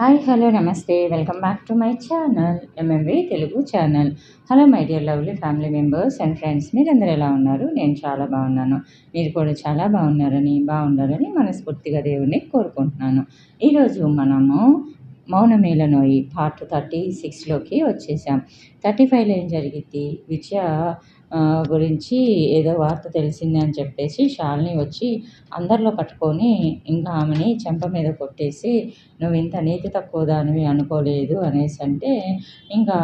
Hi hello namaste. Welcome back to my channel MMV Telugu channel. Hello my dear lovely family members and friends. మీరందరూ ఎలా ఉన్నారు? నేను చాలా బాగున్నాను. మీరు కూడా చాలా బాగున్నారని బాగుండాలని మనస్ఫూర్తిగా దేవుణ్ణి కోరుకుంటున్నాను. ఈరోజు మనము మౌనమేలనోయి పార్ట్ థర్టీ సిక్స్లోకి వచ్చేసాం. థర్టీ ఫైవ్లో ఏం జరిగింది? విజయ గురించి ఏదో వార్త తెలిసింది అని చెప్పేసి షాల్ని వచ్చి అందరిలో పట్టుకొని ఇంకా ఆమెని చెంప మీద కొట్టేసి నువ్వు ఇంత నీతి తక్కువ దానివి అనుకోలేదు అనేసి అంటే ఇంకా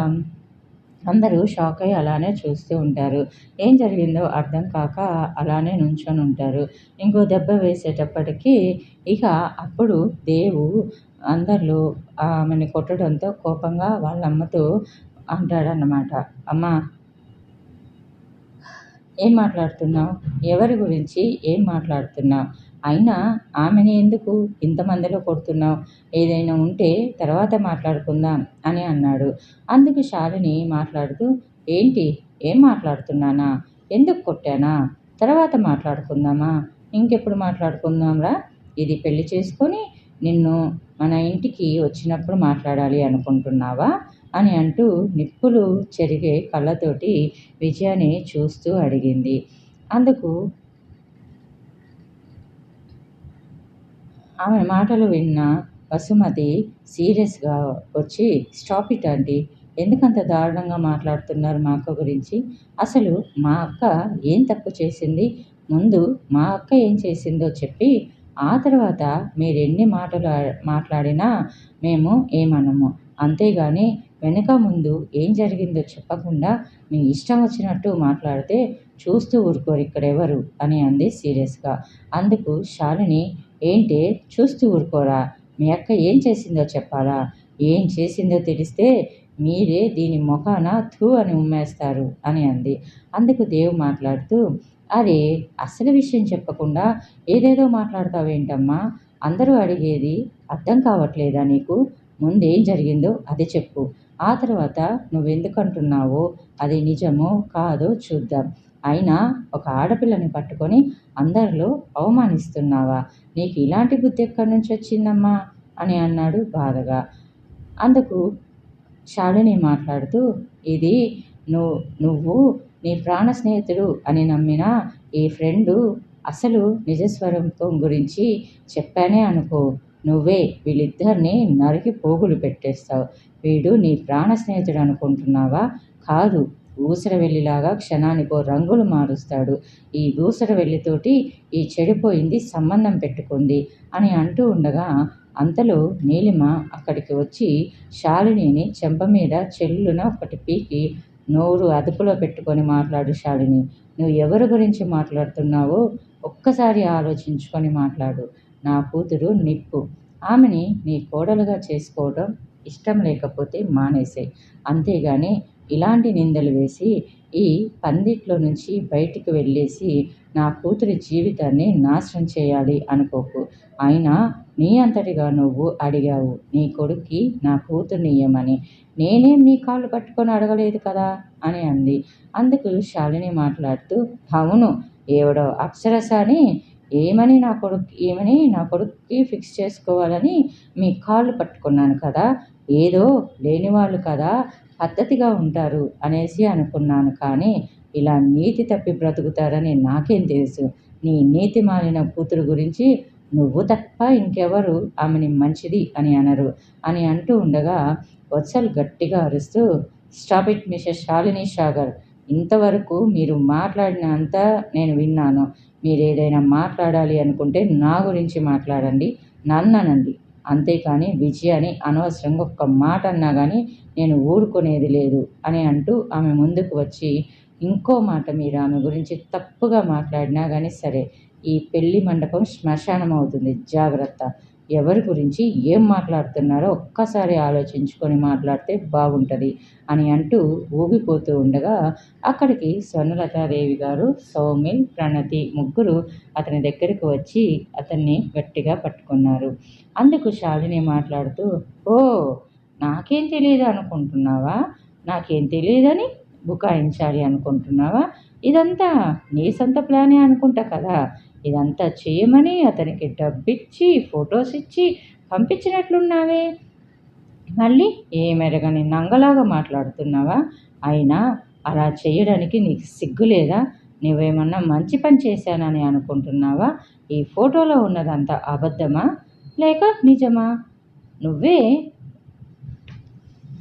అందరూ షాక్ అయ్యి అలానే చూస్తూ ఉంటారు. ఏం జరిగిందో అర్థం కాక అలానే నుంచొని ఉంటారు. ఇంకో దెబ్బ వేసేటప్పటికి ఇక అప్పుడు దేవు అందరిలో ఆమెని కొట్టడంతో కోపంగా వాళ్ళ అమ్మతో అంటాడన్నమాట. అమ్మ ఏం మాట్లాడుతున్నావు? ఎవరి గురించి ఏం మాట్లాడుతున్నావు? అయినా ఆమెని ఎందుకు ఇంతమందిలో కొడుతున్నావు? ఏదైనా ఉంటే తర్వాత మాట్లాడుకుందాం అని అన్నాడు. అందుకు శాలిని మాట్లాడుతూ ఏంటి? ఏం మాట్లాడుతున్నానా? ఎందుకు కొట్టానా? తర్వాత మాట్లాడుకుందామా? ఇంకెప్పుడు మాట్లాడుకుందాంరా? ఇది పెళ్ళి చేసుకొని నిన్ను మన ఇంటికి వచ్చినప్పుడు మాట్లాడాలి అనుకుంటున్నావా? అని అంటూ నిప్పులు చెరిగే కళ్ళతోటి విజయని చూస్తూ అడిగింది. అందుకు ఆమె మాటలు విన్న వసుమతి సీరియస్గా వచ్చి స్టాప్ ఇట్ ఆంటీ. ఎందుకంత దారుణంగా మాట్లాడుతున్నారు మా అక్క గురించి? అసలు మా అక్క ఏం తప్పు చేసింది? ముందు మా అక్క ఏం చేసిందో చెప్పి ఆ తర్వాత మీరు ఎన్ని మాటలు మాట్లాడినా మేము ఏమనము. అంతేగాని వెనుక ముందు ఏం జరిగిందో చెప్పకుండా మీ ఇష్టం వచ్చినట్టు మాట్లాడితే చూస్తూ ఊరుకోరు ఇక్కడ ఎవరు అని అంది సీరియస్గా. అందుకు శాలిని ఏంటి చూస్తూ ఊరుకోరా? మీ అక్క ఏం చేసిందో చెప్పాలా? ఏం చేసిందో తెలిస్తే మీరే దీని మొఖాన థూ అని ఉమ్మేస్తారు అని అంది. అందుకు దేవు మాట్లాడుతూ అరే అసలు విషయం చెప్పకుండా ఏదేదో మాట్లాడతావేంటమ్మా? అందరూ అడిగేది అర్థం కావట్లేదా నీకు? ముందేం జరిగిందో అది చెప్పు. ఆ తర్వాత నువ్వెందుకు అంటున్నావో అది నిజమో కాదో చూద్దాం. అయినా ఒక ఆడపిల్లని పట్టుకొని అందరిలో అవమానిస్తున్నావా? నీకు ఇలాంటి బుద్ధి ఎక్కడి నుంచి వచ్చిందమ్మా? అని అన్నాడు బాధగా. అందుకు శాలిని మాట్లాడుతూ ఇది నువ్వు నువ్వు నీ ప్రాణ స్నేహితుడు అని నమ్మిన ఈ ఫ్రెండు అసలు నిజస్వరూపం గురించి చెప్పానే అనుకో. నువ్వే వీళ్ళిద్దరిని నరికి పోగులు పెట్టేస్తావు. వీడు నీ ప్రాణ స్నేహితుడు అనుకుంటున్నావా? కాదు ఊసరవెల్లిలాగా క్షణానికో రంగులు మారుస్తాడు. ఈ దూసర వెళ్ళితోటి ఈ చెడిపోయింది సంబంధం పెట్టుకుంది అని అంటూ ఉండగా అంతలో నీలిమ అక్కడికి వచ్చి శాలినిని చెంప మీద చెల్లున ఒకటి పీకి నోరు అదుపులో పెట్టుకొని మాట్లాడు శాలిని. నువ్వు ఎవరి గురించి మాట్లాడుతున్నావో ఒక్కసారి ఆలోచించుకొని మాట్లాడు. నా కూతురు నిప్పు. ఆమెని నీ కోడలుగా చేసుకోవడం ఇష్టం లేకపోతే మానేసే. అంతేగాని ఇలాంటి నిందలు వేసి ఈ పందిట్లో నుంచి బయటికి వెళ్ళేసి నా కూతురి జీవితాన్ని నాశనం చేయాలి అనుకోకు. అయినా నీ అంతటిగా నువ్వు అడిగావు. నీ కొడుక్కి నా కూతుర్ని ఇయ్యమని. నేనేం నీ కాళ్ళు పట్టుకొని అడగలేదు కదా? అని అంది. అందుకు శాలిని మాట్లాడుతూ అవును ఏవడో అప్సరస అని ఏమని నా కొడుకు ఏమని నా కొడుక్కి ఫిక్స్ చేసుకోవాలని మీ కాళ్ళు పట్టుకున్నాను కదా ఏదో లేనివాళ్ళు కదా పద్ధతిగా ఉంటారు అనేసి అనుకున్నాను కానీ ఇలా నీతి తప్పి బ్రతుకుతారని నాకేం తెలుసు. నీ నీతి మాలిన కూతురు గురించి నువ్వు తప్ప ఇంకెవరు ఆమెని మంచిది అని అనరు అని అంటూ ఉండగా వత్సల్ గట్టిగా అరుస్తూ stop it mister Shalini Sagar. ఇంతవరకు మీరు మాట్లాడినంత నేను విన్నాను. మీరు ఏదైనా మాట్లాడాలి అనుకుంటే నా గురించి మాట్లాడండి నన్ను అనండి అంతేకాని విజయాని అనవసరంగా ఒక్క మాట అన్నా కానీ నేను ఊరుకునేది లేదు అని అంటూ ఆమె ముందుకు వచ్చి ఇంకో మాట మీరు ఆమె గురించి తప్పుగా మాట్లాడినా కానీ సరే ఈ పెళ్ళి మండపం శ్మశానం అవుతుంది జాగ్రత్త. ఎవరి గురించి ఏం మాట్లాడుతున్నారో ఒక్కసారి ఆలోచించుకొని మాట్లాడితే బాగుంటుంది అని అంటూ ఊగిపోతూ ఉండగా అక్కడికి స్వర్ణలతాదేవి గారు సౌమిల్ ప్రణతి ముగ్గురు అతని దగ్గరికి వచ్చి అతన్ని గట్టిగా పట్టుకున్నారు. అందుకు శాలిని మాట్లాడుతూ ఓ నాకేం తెలియదు అనుకుంటున్నావా? నాకేం తెలియదని బుకాయించాలి అనుకుంటున్నావా? ఇదంతా నీ సొంత ప్లానే అనుకుంటా కదా? ఇదంతా చేయమని అతనికి డబ్బిచ్చి ఫొటోస్ ఇచ్చి పంపించినట్లున్నావే. మళ్ళీ ఏమెరగని నంగలాగా మాట్లాడుతున్నావా? అయినా అలా చేయడానికి నీకు సిగ్గు లేదా? నువ్వేమన్నా మంచి పని చేశానని అనుకుంటున్నావా? ఈ ఫోటోలో ఉన్నదంతా అబద్ధమా? లేక నిజమా? నువ్వే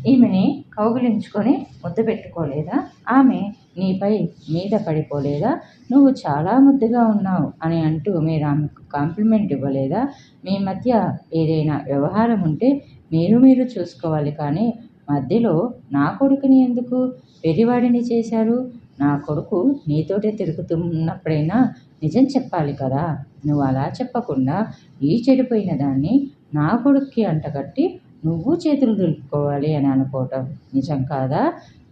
ఈమెని కౌగిలించుకొని ముద్దు పెట్టుకోలేదా? ఆమె నీపై మీద పడిపోలేదా? నువ్వు చాలా ముద్దుగా ఉన్నావు అని అంటూ మీరు ఆమెకు కాంప్లిమెంట్ ఇవ్వలేదా? మీ మధ్య ఏదైనా వ్యవహారం ఉంటే మీరు మీరు చూసుకోవాలి కానీ మధ్యలో నా కొడుకుని ఎందుకు పెరివాడిని చేశారు? నా కొడుకు నీతోటే తిరుగుతున్నప్పుడైనా నిజం చెప్పాలి కదా? నువ్వు అలా చెప్పకుండా ఈ చెడిపోయిన దాన్ని నా కొడుక్కి అంటగట్టి నువ్వు చేతులు దులుపుకోవాలి అని అనుకోవటం నిజం కాదా?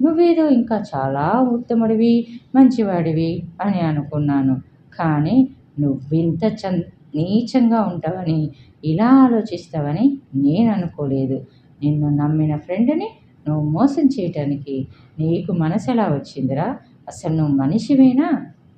నువ్వేదో ఇంకా చాలా ఉత్తముడివి మంచివాడివి అని అనుకున్నాను. కానీ నువ్వింత చం నీచంగా ఉంటావని ఇలా ఆలోచిస్తావని నేను అనుకోలేదు. నిన్ను నమ్మిన ఫ్రెండ్ని నువ్వు మోసం చేయటానికి నీకు మనసు ఎలా వచ్చిందిరా? అసలు నువ్వు మనిషివేనా?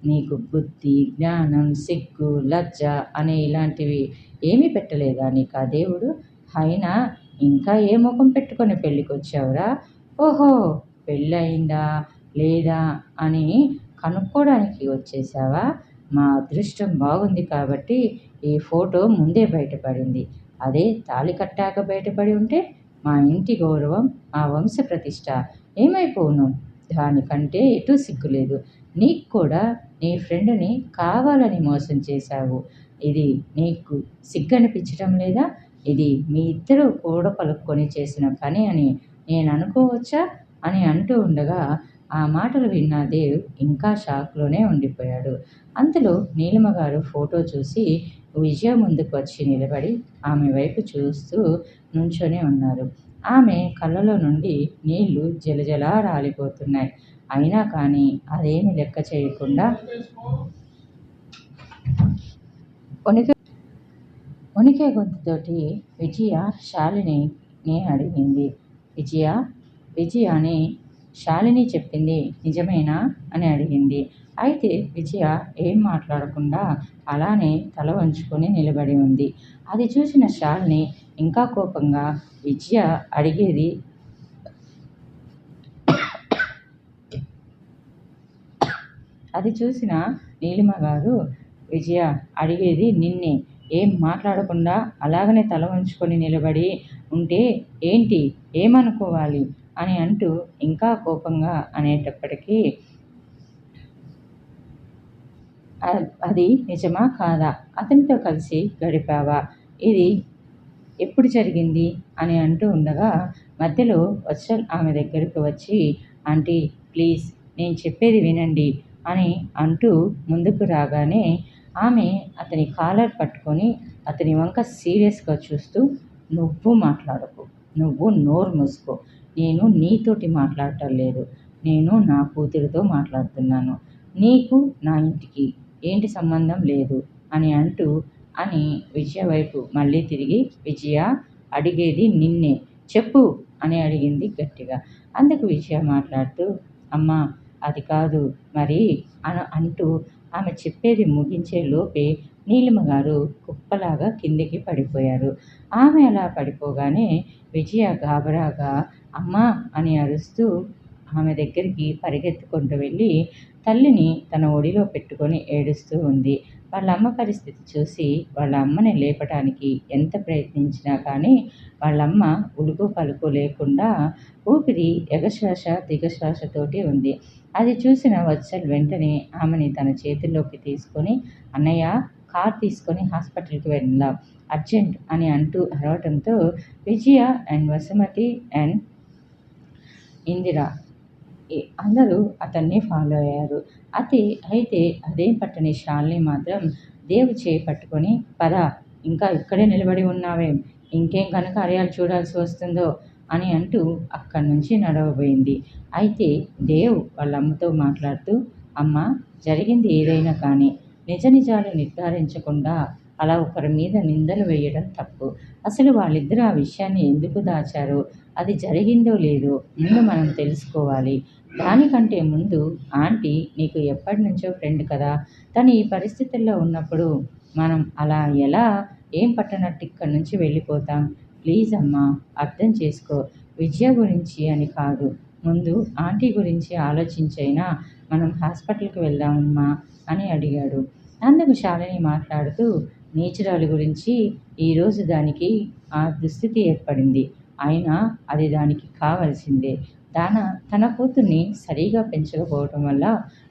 నీకు బుద్ధి జ్ఞానం సిగ్గు లజ్జ అనే ఇలాంటివి ఏమీ పెట్టలేదా నీకు ఆ దేవుడు? అయినా ఇంకా ఏ ముఖం పెట్టుకొని పెళ్ళికి వచ్చావురా ఓహో పెళ్ళి అయిందా లేదా అని కనుక్కోవడానికి వచ్చేసావా? మా అదృష్టం బాగుంది కాబట్టి ఈ ఫోటో ముందే బయటపడింది. అదే తాళి కట్టాక బయటపడి ఉంటే మా ఇంటి గౌరవం మా వంశ ప్రతిష్ట ఏమైపోను? దానికంటే ఎటు సిగ్గులేదు. నీకు కూడా నీ ఫ్రెండ్ని కావాలని మోసం చేశావు. ఇది నీకు సిగ్గనిపించడం లేదా? ఇది మీ ఇద్దరు కూడ పలుక్కొని చేసిన పని అని నేను అనుకోవచ్చా? అని అంటూ ఉండగా ఆ మాటలు విన్న దేవ్ ఇంకా షాక్లోనే ఉండిపోయాడు. అంతలో నీలిమ గారు ఫోటో చూసి విజయ ముందుకు వచ్చి నిలబడి ఆమె వైపు చూస్తూ నుంచొని ఉన్నారు. ఆమె కళ్ళలో నుండి నీళ్ళు జలజలా రాలిపోతున్నాయి. అయినా కానీ అదేమి లెక్క చేయకుండా వణిక ఉనికి గొంతుతోటి విజయ శాలిని అడిగింది. విజయ విజయ అని శాలిని చెప్పింది నిజమేనా? అని అడిగింది. అయితే విజయ ఏం మాట్లాడకుండా అలానే తల వంచుకొని నిలబడి ఉంది. అది చూసిన శాలిని ఇంకా కోపంగా విజయ అడిగేది అది చూసిన నీలిమ గారు విజయ అడిగేది నిన్నే ఏం మాట్లాడకుండా అలాగనే తల వంచుకొని నిలబడి ఉంటే ఏంటి? ఏమనుకోవాలి? అని అంటూ ఇంకా కోపంగా అనేటప్పటికీ అది నిజమా కాదా? అతనితో కలిసి గడిపావా? ఇది ఎప్పుడు జరిగింది? అని అంటూ ఉండగా మధ్యలో వత్సల్ ఆమె దగ్గరికి వచ్చి ఆంటీ ప్లీజ్ నేను చెప్పేది వినండి అని అంటూ ముందుకు రాగానే ఆమె అతని కాలర్ పట్టుకొని అతని వంక సీరియస్గా చూస్తూ నువ్వు మాట్లాడకు నువ్వు నోరు మూసుకో నేను నీతోటి మాట్లాడటం లేదు నేను నా కూతురితో మాట్లాడుతున్నాను నీకు నా ఇంటికి ఏంటి సంబంధం లేదు అని అంటూ అని విజయ వైపు మళ్ళీ తిరిగి విజయ అడిగేది నిన్నే చెప్పు అని అడిగింది గట్టిగా. అందుకు విజయ మాట్లాడుతూ అమ్మ అది కాదు మరి అను అంటూ ఆమె చెప్పేది ముగించే లోపే నీలిమ గారు కుప్పలాగా కిందికి పడిపోయారు. ఆమె అలా పడిపోగానే విజయ గాబరాగా అమ్మా అని అరుస్తూ ఆమె దగ్గరికి పరిగెత్తుకుంటూ వెళ్ళి తల్లిని తన ఒడిలో పెట్టుకొని ఏడుస్తూ ఉంది. వాళ్ళ అమ్మ పరిస్థితి చూసి వాళ్ళ అమ్మని లేపటానికి ఎంత ప్రయత్నించినా కానీ వాళ్ళమ్మ ఉలుకు పలుకు లేకుండా ఊపిరి ఎగశ్వాస దిగశ్వాసతోటి ఉంది. అది చూసిన వత్సల్ వెంటనే ఆమెని తన చేతుల్లోకి తీసుకొని అన్నయ్య కార్ తీసుకొని హాస్పిటల్కి వెళ్దాం. అర్జెంట్ అని అంటూ అరవటంతో విజయ అండ్ వసుమతి అండ్ ఇందిర అందరూ అతన్ని ఫాలో అయ్యారు. అతి అయితే అదేం పట్టని షాల్ని మాత్రం దేవు చేయి పట్టుకొని పద ఇంకా ఇక్కడే నిలబడి ఉన్నావేం. ఇంకేం కనుక అరయాలు చూడాల్సి వస్తుందో అని అంటూ అక్కడి నుంచి నడవబోయింది. అయితే దేవ్ వాళ్ళ అమ్మతో మాట్లాడుతూ అమ్మ జరిగింది ఏదైనా కానీ నిజ నిజాలు నిర్ధారించకుండా అలా ఒకరి మీద నిందలు వేయడం తప్పు. అసలు వాళ్ళిద్దరూ ఆ విషయాన్ని ఎందుకు దాచారో? అది జరిగిందో లేదో ముందు మనం తెలుసుకోవాలి. దానికంటే ముందు ఆంటీ నీకు ఎప్పటి నుంచో ఫ్రెండ్ కదా. తను ఈ పరిస్థితుల్లో ఉన్నప్పుడు మనం అలా ఎలా ఏం పట్టనట్టు ఇక్కడి నుంచి వెళ్ళిపోతాం? ప్లీజ్ అమ్మా అర్థం చేసుకో. విద్య గురించి అని కాదు. ముందు ఆంటీ గురించి ఆలోచించైనా మనం హాస్పిటల్కి వెళ్దామమ్మా అని అడిగాడు. అందుకు శాలిని మాట్లాడుతూ నేచురల్ గురించి ఈరోజు దానికి ఆ దుస్థితి ఏర్పడింది. అయినా అది దానికి కావలసిందే. దాన తన కూతుర్ని సరిగా పెంచకపోవటం వల్ల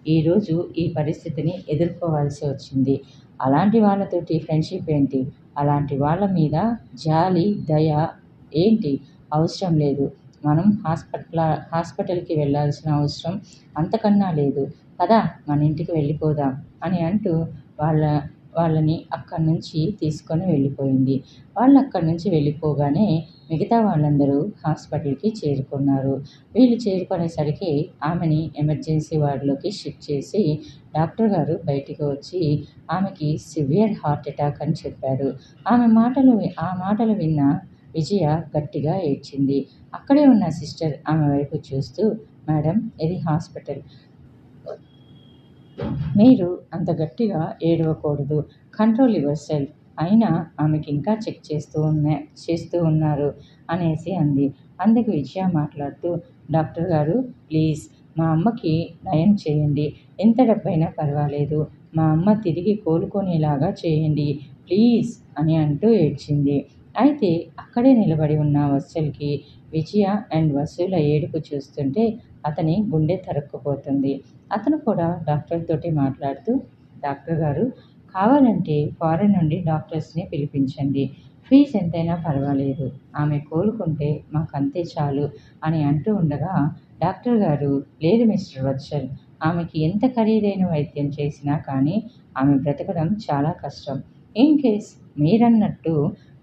ఈరోజు ఈ పరిస్థితిని ఎదుర్కోవాల్సి వచ్చింది. అలాంటి వాళ్ళతోటి ఫ్రెండ్షిప్ ఏంటి? అలాంటి వాళ్ళ మీద జాలి దయ ఏంటి? అవసరం లేదు. మనం హాస్పిటల్ హాస్పిటల్కి వెళ్ళాల్సిన అవసరం అంతకన్నా లేదు. కదా మన ఇంటికి వెళ్ళిపోదాం అని అంటూ వాళ్ళ వాళ్ళని అక్కడి నుంచి తీసుకొని వెళ్ళిపోయింది. వాళ్ళు అక్కడి నుంచి వెళ్ళిపోగానే మిగతా వాళ్ళందరూ హాస్పిటల్కి చేరుకున్నారు. వీళ్ళు చేరుకునేసరికి ఆమెని ఎమర్జెన్సీ వార్డులోకి షిఫ్ట్ చేసి డాక్టర్ గారు బయటికి వచ్చి ఆమెకి సివియర్ హార్ట్ అటాక్ అని చెప్పారు. ఆమె మాటలు ఆ మాటలు విన్న విజయ గట్టిగా ఏడ్చింది. అక్కడే ఉన్న సిస్టర్ ఆమె వైపు చూస్తూ మేడం ఇది హాస్పిటల్. మీరు అంత గట్టిగా ఏడవకూడదు. Control yourself. అయినా ఆమెకి ఇంకా చెక్ చేస్తూ ఉన్నా చేస్తూ ఉన్నారు అనేసి అంది. అందుకు విజయ మాట్లాడుతూ డాక్టర్ గారు ప్లీజ్ మా అమ్మకి నయం చేయండి. ఎంత డబ్బైనా పర్వాలేదు. మా అమ్మ తిరిగి కోలుకునేలాగా చేయండి. ప్లీజ్ అని అంటూ ఏడ్చింది. అయితే అక్కడే నిలబడి ఉన్న వత్సల్కి విజయ అండ్ వసూల ఏడుపు చూస్తుంటే అతని గుండె తరుక్కుపోతుంది. అతను కూడా డాక్టర్ తోటి మాట్లాడుతూ డాక్టర్ గారు కావాలంటే ఫారెన్ నుండి డాక్టర్స్ని పిలిపించండి. ఫీజు ఎంతైనా పర్వాలేదు. ఆమె కోలుకుంటే మాకు అంతే చాలు అని అంటూ ఉండగా డాక్టర్ గారు లేదు మిస్టర్ వత్సల్ ఆమెకి ఎంత ఖరీదైన వైద్యం చేసినా కానీ ఆమె బ్రతకడం చాలా కష్టం. ఇన్ కేస్ మీరన్నట్టు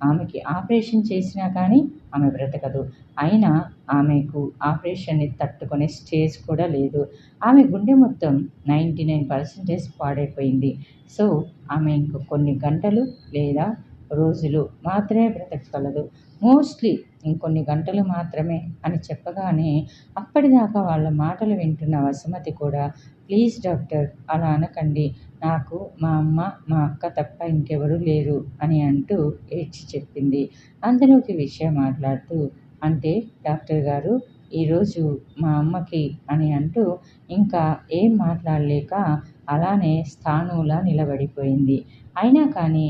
ఆమెకి ఆపరేషన్ చేసినా కానీ ఆమె బ్రతకదు. అయినా ఆమెకు ఆపరేషన్ని తట్టుకునే స్టేజ్ కూడా లేదు. ఆమె గుండె మొత్తం నైంటీ నైన్ పర్సెంటేజ్ పాడైపోయింది. సో ఆమె ఇంక కొన్ని గంటలు లేదా రోజులు మాత్రమే బ్రతకగలదు. మోస్ట్లీ ఇంకొన్ని గంటలు మాత్రమే అని చెప్పగానే అప్పటిదాకా వాళ్ళ మాటలు వింటున్న వసుమతి కూడా ప్లీజ్ డాక్టర్ అలా అనకండి. నాకు మా అమ్మ మా అక్క తప్ప ఇంకెవరూ లేరు అని అంటూ ఏడ్చి చెప్పింది. అందులోకి విషయం మాట్లాడుతూ అంటే డాక్టర్ గారు ఈరోజు మా అమ్మకి అని అంటూ ఇంకా ఏం మాట్లాడలేక అలానే స్థానువులా నిలబడిపోయింది. అయినా కానీ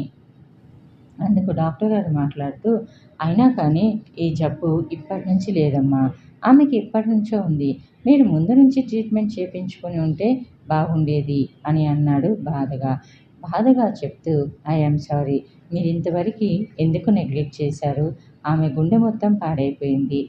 అందుకు డాక్టర్ గారు మాట్లాడుతూ అయినా కానీ ఈ జబ్బు ఇప్పటి నుంచి లేదమ్మా. ఆమెకి ఇప్పటి నుంచో ఉంది. మీరు ముందు నుంచి ట్రీట్మెంట్ చేయించుకొని ఉంటే బాగుండేది అని అన్నాడు బాధగా. బాధగా చెప్తూ ఐఎమ్ సారీ మీరు ఇంతవరకు ఎందుకు నెగ్లెక్ట్ చేశారు? ఆమె గుండె మొత్తం పాడైపోయింది.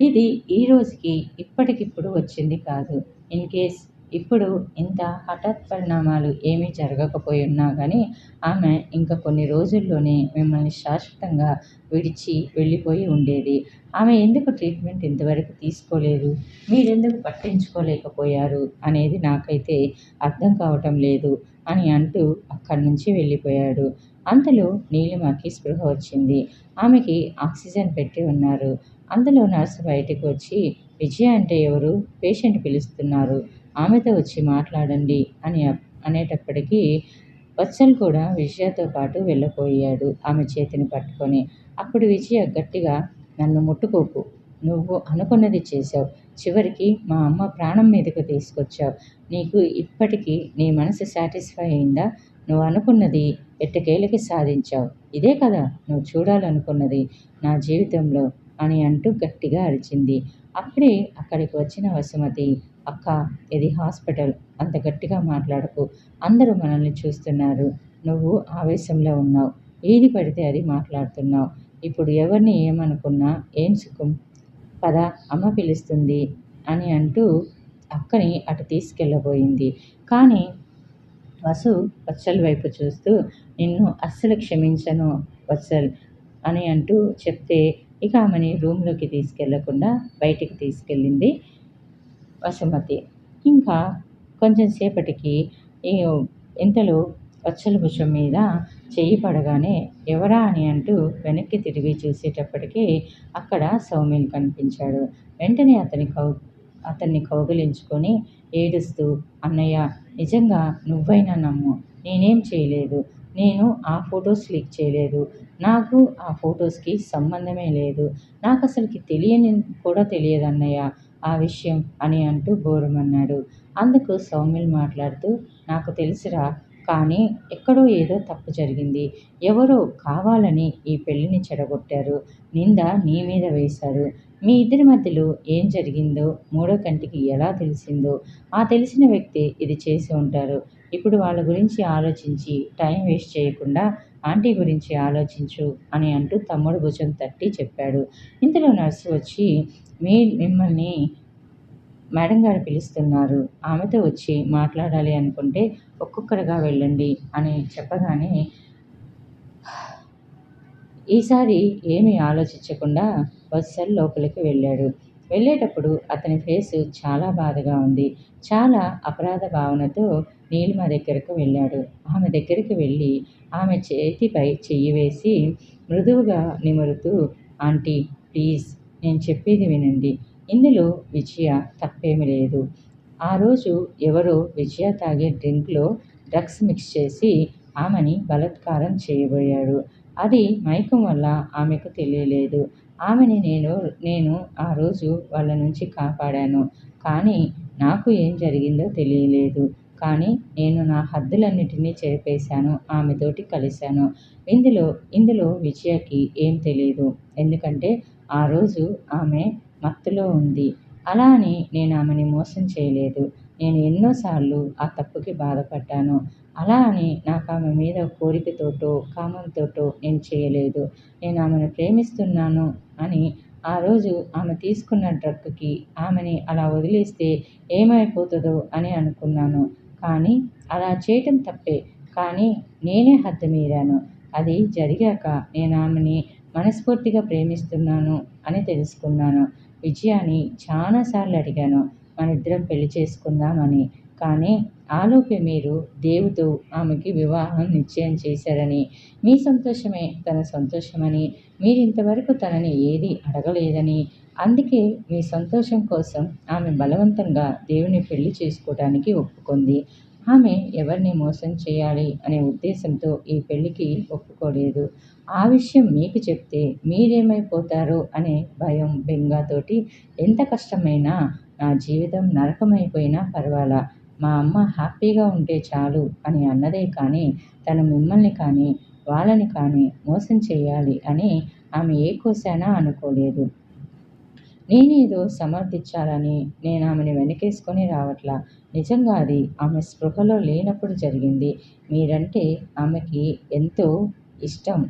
ఇది ఈ రోజుకి ఇప్పటికిప్పుడు వచ్చింది కాదు. ఇన్ కేస్ ఇప్పుడు ఇంత హఠాత్ పరిణామాలు ఏమీ జరగకపోయి ఉన్నా కానీ ఆమె ఇంకా కొన్ని రోజుల్లోనే మిమ్మల్ని శాశ్వతంగా విడిచి వెళ్ళిపోయి ఉండేది. ఆమె ఎందుకు ట్రీట్మెంట్ ఇంతవరకు తీసుకోలేదు? మీరెందుకు పట్టించుకోలేకపోయారు? అనేది నాకైతే అర్థం కావటం లేదు అని అంటూ అక్కడి నుంచి వెళ్ళిపోయాడు. అంతలో నీలిమకి స్పృహ వచ్చింది. ఆమెకి ఆక్సిజన్ పెట్టి ఉన్నారు. అందులో నర్సు బయటకు వచ్చి విజయ అంటే ఎవరు? పేషెంట్ పిలుస్తున్నారు. ఆమెతో వచ్చి మాట్లాడండి అని అనేటప్పటికీ వత్సల్ కూడా విజయతో పాటు వెళ్ళిపోయాడు ఆమె చేతిని పట్టుకొని. అప్పుడు విజయ గట్టిగా నన్ను ముట్టుకోకు. నువ్వు అనుకున్నది చేశావు. చివరికి మా అమ్మ ప్రాణం మీదకు తీసుకొచ్చావు. నీకు ఇప్పటికీ నీ మనసు సాటిస్ఫై అయిందా? నువ్వు అనుకున్నది ఎట్టకేలకి సాధించావు. ఇదే కదా నువ్వు చూడాలనుకున్నది నా జీవితంలో అని అంటూ గట్టిగా అరిచింది. అప్పుడే అక్కడికి వచ్చిన వసుమతి అక్క ఇది హాస్పిటల్. అంత గట్టిగా మాట్లాడకు. అందరూ మనల్ని చూస్తున్నారు. నువ్వు ఆవేశంలో ఉన్నావు. ఏది పడితే అది మాట్లాడుతున్నావు. ఇప్పుడు ఎవరిని ఏమనుకున్నా ఏం సుఖం? పద అమ్మ పిలుస్తుంది అని అంటూ అక్కని అటు తీసుకెళ్ళబోయింది. కానీ వసు వత్సల్ వైపు చూస్తూ నిన్ను అస్సలు క్షమించను వత్సల్ అని అంటూ చెప్తే ఇక ఆమెని రూమ్లోకి తీసుకెళ్ళకుండా బయటికి తీసుకెళ్ళింది వసుమతి. ఇంకా కొంచెం సేపటికి ఇంతలో పచ్చల భుజం మీద చెయ్యి పడగానే ఎవరా అని అంటూ వెనక్కి తిరిగి చూసేటప్పటికి అక్కడ సౌమ్యులు కనిపించాడు. వెంటనే అతని కౌ అతన్ని కౌగిలించుకొని ఏడుస్తూ అన్నయ్య నిజంగా నువ్వైనా నమ్ము. నేనేం చేయలేదు. నేను ఆ ఫొటోస్ క్లిక్ చేయలేదు. నాకు ఆ ఫొటోస్కి సంబంధమే లేదు. నాకు అసలుకి తెలియని కూడా తెలియదు అన్నయ్య. ఆ విషయం అని అంటూ బోరుమన్నాడు. అందుకు సౌమిల్ మాట్లాడుతూ నాకు తెలుసురా కానీ ఎక్కడో ఏదో తప్పు జరిగింది. ఎవరో కావాలని ఈ పెళ్ళిని చెడగొట్టారు. నింద నీ మీద వేశారు. మీ ఇద్దరి మధ్యలో ఏం జరిగిందో మూడో కంటికి ఎలా తెలిసిందో ఆ తెలిసిన వ్యక్తి ఇది చేసి ఉంటారు. ఇప్పుడు వాళ్ళ గురించి ఆలోచించి టైం వేస్ట్ చేయకుండా ఆంటీ గురించి ఆలోచించు అని అంటూ తమ్ముడు భుజం తట్టి చెప్పాడు. ఇంతలో నర్సు వచ్చి మీ మిమ్మల్ని మేడం గారు పిలుస్తున్నారు. ఆమెతో వచ్చి మాట్లాడాలి అనుకుంటే ఒక్కొక్కరుగా వెళ్ళండి అని చెప్పగానే ఈసారి ఏమీ ఆలోచించకుండా వత్సల్ లోపలికి వెళ్ళాడు. వెళ్ళేటప్పుడు అతని ఫేసు చాలా బాధగా ఉంది. చాలా అపరాధ భావనతో నీలిమ దగ్గరకు వెళ్ళాడు. ఆమె దగ్గరికి వెళ్ళి ఆమె చేతిపై చెయ్యి వేసి మృదువుగా నిమురుతూ ఆంటీ ప్లీజ్ నేను చెప్పేది వినండి. ఇందులో విజయ తప్పేమీ లేదు. ఆ రోజు ఎవరో విజయ తాగే డ్రింక్లో డ్రగ్స్ మిక్స్ చేసి ఆమెని బలాత్కారం చేయబోయాడు. అది మైకం వల్ల ఆమెకు తెలియలేదు. ఆమెని నేను నేను ఆ రోజు వాళ్ళ నుంచి కాపాడాను. కానీ నాకు ఏం జరిగిందో తెలియలేదు. కానీ నేను నా హద్దులన్నిటినీ చెరిపేశాను. ఆమెతోటి కలిశాను. ఇందులో ఇందులో విజయకి ఏం తెలియదు ఎందుకంటే ఆ రోజు ఆమె మత్తులో ఉంది. అలా అని నేను ఆమెని మోసం చేయలేదు. నేను ఎన్నోసార్లు ఆ తప్పుకి బాధపడ్డాను. అలా అని నాకు ఆమె మీద కోరికతోటో కామంతోటో నేను చేయలేదు. నేను ఆమెను ప్రేమిస్తున్నాను అని ఆ రోజు ఆమె తీసుకున్న డ్రగ్కి ఆమెని అలా వదిలేస్తే ఏమైపోతుందో అని అనుకున్నాను. కానీ అలా చేయటం తప్పే. కానీ నేనే హద్దు మీరాను. అది జరిగాక నేను ఆమెని మనస్ఫూర్తిగా ప్రేమిస్తున్నాను అని తెలుసుకున్నాను. విజయాన్ని చాలాసార్లు అడిగాను. మన ఇద్దరం పెళ్ళి చేసుకుందామని. కానీ ఆలోపే మీరు దేవుతో ఆమెకి వివాహం నిశ్చయం చేశారని. మీ సంతోషమే తన సంతోషమని. మీరు ఇంతవరకు తనని ఏది అడగలేదని. అందుకే మీ సంతోషం కోసం ఆమె బలవంతంగా దేవుని పెళ్ళి చేసుకోవడానికి ఒప్పుకుంది. ఆమె ఎవరిని మోసం చేయాలి అనే ఉద్దేశంతో ఈ పెళ్ళికి ఒప్పుకోలేదు. ఆ విషయం మీకు చెప్తే మీరేమైపోతారో అనే భయం బెంగాతోటి ఎంత కష్టమైనా నా జీవితం నరకమైపోయినా పర్వాలా? మా అమ్మ హ్యాపీగా ఉంటే చాలు అని అన్నదే కానీ తను మిమ్మల్ని కానీ వాళ్ళని కానీ మోసం చేయాలి అని ఆమె ఏ కోసానా అనుకోలేదు. నేనేదో సమర్థించాలని నేను ఆమెను వెనకేసుకొని రావట్లా? నిజంగా అది ఆమె స్పృహలో లేనప్పుడు జరిగింది. మీరంటే ఆమెకి ఎంతో ఇష్టం.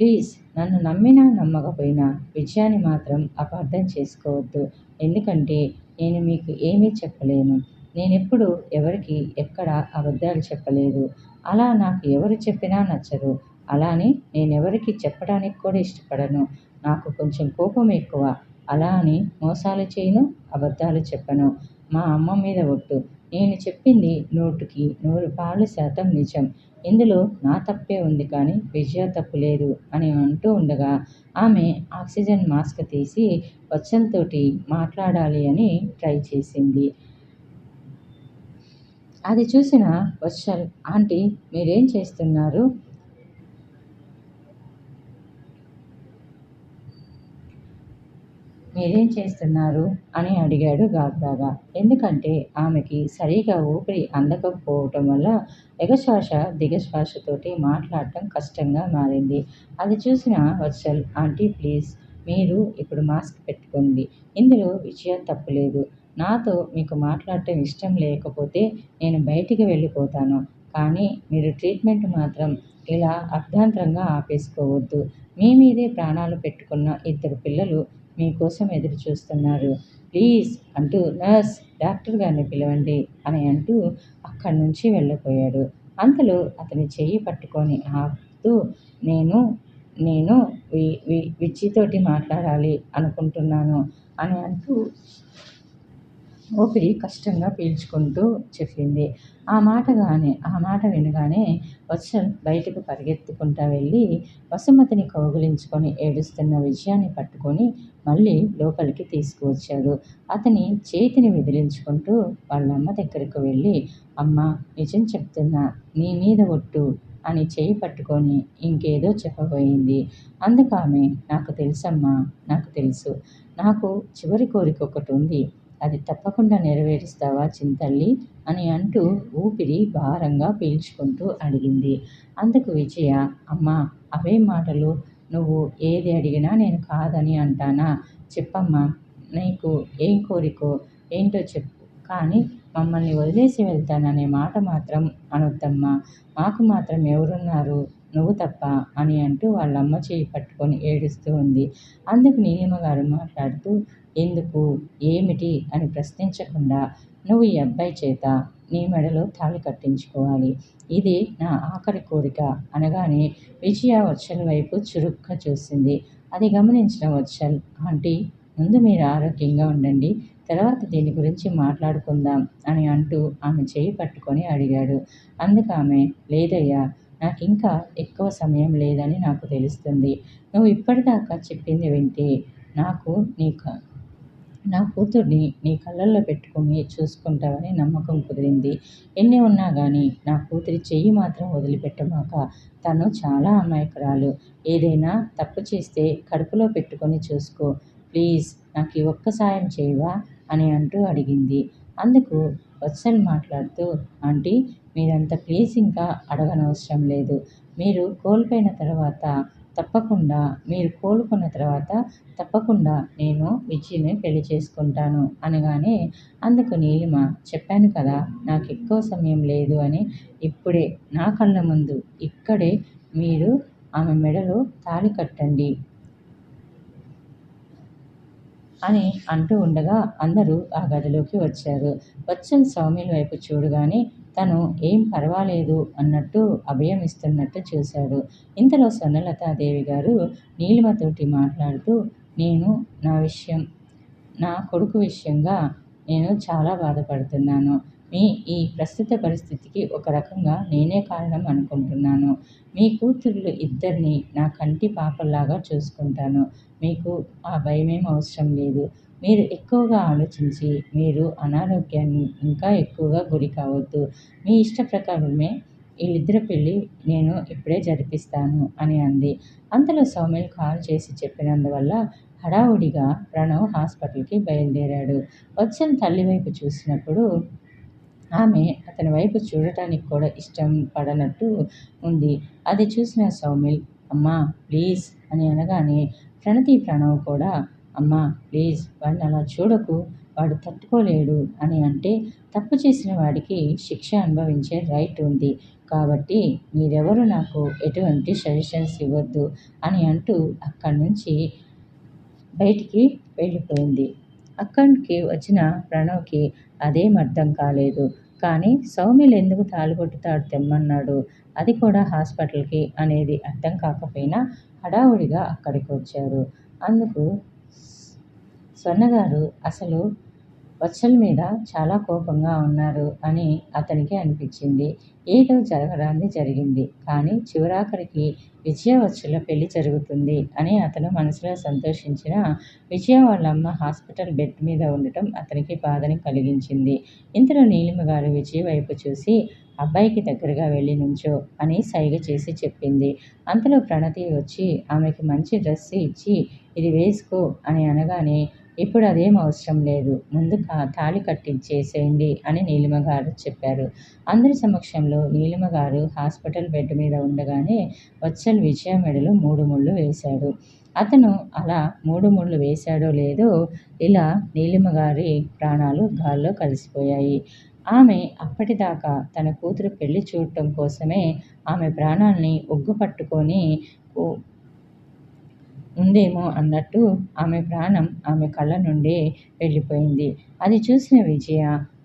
ప్లీజ్ నన్ను నమ్మినా నమ్మకపోయినా విజయాన్ని మాత్రం అపార్థం చేసుకోవద్దు. ఎందుకంటే నేను మీకు ఏమీ చెప్పలేను. నేనెప్పుడు ఎవరికి ఎక్కడ అబద్ధాలు చెప్పలేదు. అలా నాకు ఎవరు చెప్పినా నచ్చదు. అలానే నేనెవరికి చెప్పడానికి కూడా ఇష్టపడను. నాకు కొంచెం కోపం ఎక్కువ. అలా అని మోసాలు చేయను అబద్ధాలు చెప్పను. మా అమ్మ మీద ఒట్టు. నేను చెప్పింది నూటికి నూరు పాలు శాతం నిజం. ఇందులో నా తప్పే ఉంది కానీ విజయ తప్పు లేదు అని అంటూ ఉండగా ఆమె ఆక్సిజన్ మాస్క్ తీసి వచ్చంతోటి మాట్లాడాలి అని ట్రై చేసింది. అది చూసిన వత్సల్ ఆంటీ మీరేం చేస్తున్నారు? మీరేం చేస్తున్నారు? అని అడిగాడు గాబ్రాగా ఎందుకంటే ఆమెకి సరిగా ఊపిరి అందకపోవటం వల్ల ఎగశ్వాస దిగశ్వాసతోటి మాట్లాడటం కష్టంగా మారింది. అది చూసిన వర్షల్ ఆంటీ ప్లీజ్ మీరు ఇప్పుడు మాస్క్ పెట్టుకోండి. ఇందులో విషయం తప్పులేదు. నాతో మీకు మాట్లాడటం ఇష్టం లేకపోతే నేను బయటికి వెళ్ళిపోతాను. కానీ మీరు ట్రీట్మెంట్ మాత్రం ఇలా అర్ధాంతరంగా ఆపేసుకోవద్దు. మీ మీదే ప్రాణాలు పెట్టుకున్న ఇద్దరు పిల్లలు మీకోసం ఎదురు చూస్తున్నారు. ప్లీజ్ అంటూ నర్స్ డాక్టర్ గారిని పిలవండి అని అంటూ అక్కడి నుంచి వెళ్ళిపోయాడు. అంతలో అతని చెయ్యి పట్టుకొని ఆపుతూ నేను నేను వి వి విచ్చితోటి మాట్లాడాలి అనుకుంటున్నాను అని అంటూ ఊపిరి కష్టంగా పీల్చుకుంటూ చెప్పింది. ఆ మాటగానే ఆ మాట వినగానే వత్సల్ బయటకు పరిగెత్తుకుంటా వెళ్ళి వసుమతిని కౌగులించుకొని ఏడుస్తున్న విజయాన్ని పట్టుకొని మళ్ళీ లోపలికి తీసుకువచ్చాడు. అతని చేతిని విదిలించుకుంటూ వాళ్ళమ్మ దగ్గరకు వెళ్ళి అమ్మ నిజం చెప్తున్నా నీ మీద ఒట్టు అని చేయి పట్టుకొని ఇంకేదో చెప్పబోయింది. అందుకు ఆమె నాకు తెలుసమ్మా నాకు తెలుసు. నాకు చివరి కోరిక ఒకటి ఉంది అది తప్పకుండా నెరవేరుస్తావా చింతల్లి? అని అంటూ ఊపిరి భారంగా పీల్చుకుంటూ అడిగింది. అందుకు విజయ అమ్మా అవే మాటలు. నువ్వు ఏది అడిగినా నేను కాదని అంటానా? చెప్పమ్మా నీకు ఏం కోరికో ఏంటో చెప్పు. కానీ మమ్మల్ని వదిలేసి వెళ్తాననే మాట మాత్రం అనొద్దమ్మా. మాకు మాత్రం ఎవరున్నారు? నువ్వు తప్ప అని అంటూ వాళ్ళ అమ్మ చేయి పట్టుకొని ఏడుస్తూ ఉంది. అందుకు నీలిమ గారు మాట్లాడుతూ ఎందుకు? ఏమిటి? అని ప్రశ్నించకుండా నువ్వు ఈ అబ్బాయి చేత నీ మెడలో తాళి కట్టించుకోవాలి. ఇది నా ఆఖరి కోరిక అనగానే విజయ వత్సల్ వైపు చురుగ్గా చూసింది. అది గమనించిన వత్సల్ ఆంటీ ముందు మీరు ఆరోగ్యంగా ఉండండి తర్వాత దీని గురించి మాట్లాడుకుందాం అని అంటూ ఆమె చేయి పట్టుకొని అడిగాడు. అందుకు ఆమె లేదయ్యా నాకు ఇంకా ఎక్కువ సమయం లేదని నాకు తెలుస్తుంది. నువ్వు ఇప్పటిదాకా చెప్పింది వింటే నాకు నీ నా కూతుర్ని నీ కళ్ళల్లో పెట్టుకుని చూసుకుంటావని నమ్మకం కుదిరింది. ఎన్ని ఉన్నా కానీ నా కూతురి చెయ్యి మాత్రం వదిలిపెట్టమాక తను చాలా అమాయకురాలు. ఏదైనా తప్పు చేస్తే కడుపులో పెట్టుకొని చూసుకో. ప్లీజ్ నాకు ఈ ఒక్క సాయం చేయవా? అని అంటూ అడిగింది. అందుకు వత్సల్ మాట్లాడుతూ ఆంటీ మీరంత ప్లీజ్ ఇంకా అడగనవసరం లేదు. మీరు కోల్పోయిన తర్వాత తప్పకుండా మీరు కోలుకున్న తర్వాత తప్పకుండా నేను విజయ్ని పెళ్ళి చేసుకుంటాను అనగానే అందుకు నీలిమ చెప్పాను కదా నాకు ఎక్కువ సమయం లేదు అని ఇప్పుడే నా కళ్ళ ముందు ఇక్కడే మీరు ఆమె మెడలో తాళి కట్టండి అని అంటూ ఉండగా అందరూ ఆ గదిలోకి వచ్చారు. వచ్చిన సౌమ్యుల వైపు చూడగానే తను ఏం పర్వాలేదు అన్నట్టు అభయం ఇస్తున్నట్టు చూశాడు. ఇంతలో స్వర్ణలతాదేవి గారు నీలిమతోటి మాట్లాడుతూ నేను నా విషయం నా కొడుకు విషయంగా నేను చాలా బాధపడుతున్నాను. మీ ఈ ప్రస్తుత పరిస్థితికి ఒక రకంగా నేనే కారణం అనుకుంటున్నాను. మీ కూతుర్లు ఇద్దరిని నా కంటి పాపల్లాగా చూసుకుంటాను. మీకు ఆ భయమేం అవసరం లేదు. మీరు ఎక్కువగా ఆలోచించి మీరు అనారోగ్యాన్ని ఇంకా ఎక్కువగా గురి కావద్దు. మీ ఇష్ట ప్రకారమే వీళ్ళిద్దరి పెళ్ళి నేను ఇప్పుడే జరిపిస్తాను అని అంది. అంతలో సౌమ్యులు కాల్ చేసి చెప్పినందువల్ల హడావుడిగా ప్రణవ్ హాస్పిటల్కి బయలుదేరాడు. వచ్చిన తల్లి వైపు చూసినప్పుడు ఆమె అతని వైపు చూడటానికి కూడా ఇష్టం పడనట్టు ఉంది. అది చూసిన సౌమిల్ అమ్మా ప్లీజ్ అని అనగానే ప్రణతి ప్రణవ్ కూడా అమ్మా ప్లీజ్ వాడిని అలా చూడకు వాడు తట్టుకోలేడు అని అంటే తప్పు చేసిన వాడికి శిక్ష అనుభవించే రైట్ ఉంది. కాబట్టి మీరెవరు నాకు ఎటువంటి సజెషన్స్ ఇవ్వద్దు అని అంటూ అక్కడి నుంచి బయటికి వెళ్ళిపోయింది. అక్కడికి వచ్చిన ప్రణవ్కి అదేం అర్థం కాలేదు. కానీ సౌమ్యులు ఎందుకు తాళిబొట్టుతాడు తెమ్మన్నాడు. అది కూడా హాస్పిటల్కి అనేది అర్థం కాకపోయినా హడావుడిగా అక్కడికి వచ్చారు అందుకు స్వర్ణగారు అసలు వత్సల మీద చాలా కోపంగా ఉన్నారు అని అతనికి అనిపించింది. ఏదో జరగరాంది జరిగింది. కానీ చివరాఖరికి విజయవత్సల పెళ్ళి జరుగుతుంది అని అతను మనసులో సంతోషించిన విజయ వాళ్ళ అమ్మ హాస్పిటల్ బెడ్ మీద ఉండటం అతనికి బాధని కలిగించింది. ఇంతలో నీలిమ గారు విజయ వైపు చూసి అబ్బాయికి దగ్గరగా వెళ్ళి నుంచో అని సైగ చేసి చెప్పింది. అంతలో ప్రణతి వచ్చి ఆమెకి మంచి డ్రెస్ ఇచ్చి ఇది వేసుకో అని అనగానే ఇప్పుడు అదేం అవసరం లేదు. ముందు తాళి కట్టించేసేయండి అని నీలిమ గారు చెప్పారు. అందరి సమక్షంలో నీలిమ గారు హాస్పిటల్ బెడ్ మీద ఉండగానే వచ్చల్ విజయ మెడలో మూడు ముళ్ళు వేశాడు. అతను అలా మూడు ముళ్ళు వేశాడో లేదో ఇలా నీలిమ గారి ప్రాణాలు గాల్లో కలిసిపోయాయి. ఆమె అప్పటిదాకా తన కూతురు పెళ్ళి చూడటం కోసమే ఆమె ప్రాణాల్ని ఒగ్గు పట్టుకొని ఉందేమో అన్నట్టు ఆమె ప్రాణం ఆమె కళ్ళ నుండి వెళ్ళిపోయింది. అది చూసిన విజయ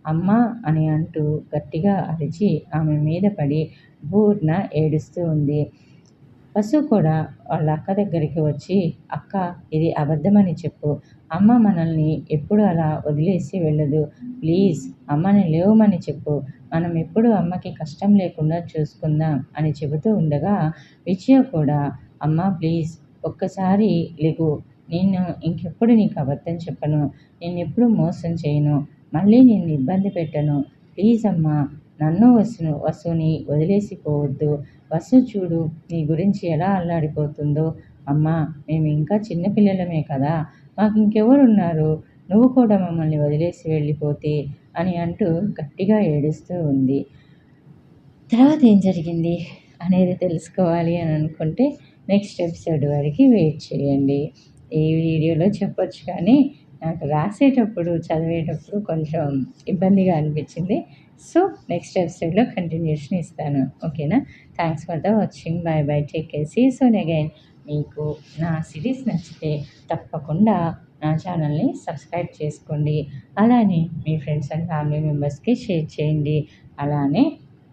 అమ్మ అని అంటూ గట్టిగా అరిచి ఆమె మీద పడి బూర్న ఏడుస్తూ ఉంది. పశు కూడా వాళ్ళ అక్క దగ్గరికి వచ్చి అక్క ఇది అబద్ధమని చెప్పు. అమ్మ మనల్ని ఎప్పుడు అలా వదిలేసి వెళ్ళదు. ప్లీజ్ అమ్మని లేవమని చెప్పు. మనం ఎప్పుడు అమ్మకి కష్టం లేకుండా చూసుకుందాం అని చెబుతూ ఉండగా విజయ కూడా అమ్మ ప్లీజ్ ఒక్కసారి లెగు. నేను ఇంకెప్పుడు నీకు అబద్ధం చెప్పను. నేను ఎప్పుడు మోసం చేయను. మళ్ళీ నేను ఇబ్బంది పెట్టను. ప్లీజ్ అమ్మా నన్ను వసును వసుని వదిలేసిపోవద్దు. వసు చూడు నీ గురించి ఎలా అల్లాడిపోతుందో. అమ్మా మేము ఇంకా చిన్నపిల్లలమే కదా. మాకు ఇంకెవరున్నారు? నువ్వు కూడా మమ్మల్ని వదిలేసి వెళ్ళిపోతే అని అంటూ గట్టిగా ఏడుస్తూ ఉంది. తర్వాత ఏం జరిగింది అనేది తెలుసుకోవాలి అని అనుకుంటే నెక్స్ట్ ఎపిసోడ్ వరకు వెయిట్ చేయండి. ఈ వీడియోలో చెప్పొచ్చు కానీ నాకు రాసేటప్పుడు చదివేటప్పుడు కొంచెం ఇబ్బందిగా అనిపించింది. సో నెక్స్ట్ ఎపిసోడ్లో కంటిన్యూషన్ ఇస్తాను. ఓకేనా? Thanks for the watching. Bye bye. Take care. See soon again. మీకు నా సిరీస్ నచ్చితే తప్పకుండా నా ఛానల్ని సబ్స్క్రైబ్ చేసుకోండి. అలానే మీ ఫ్రెండ్స్ అండ్ ఫ్యామిలీ మెంబర్స్కి షేర్ చేయండి. అలానే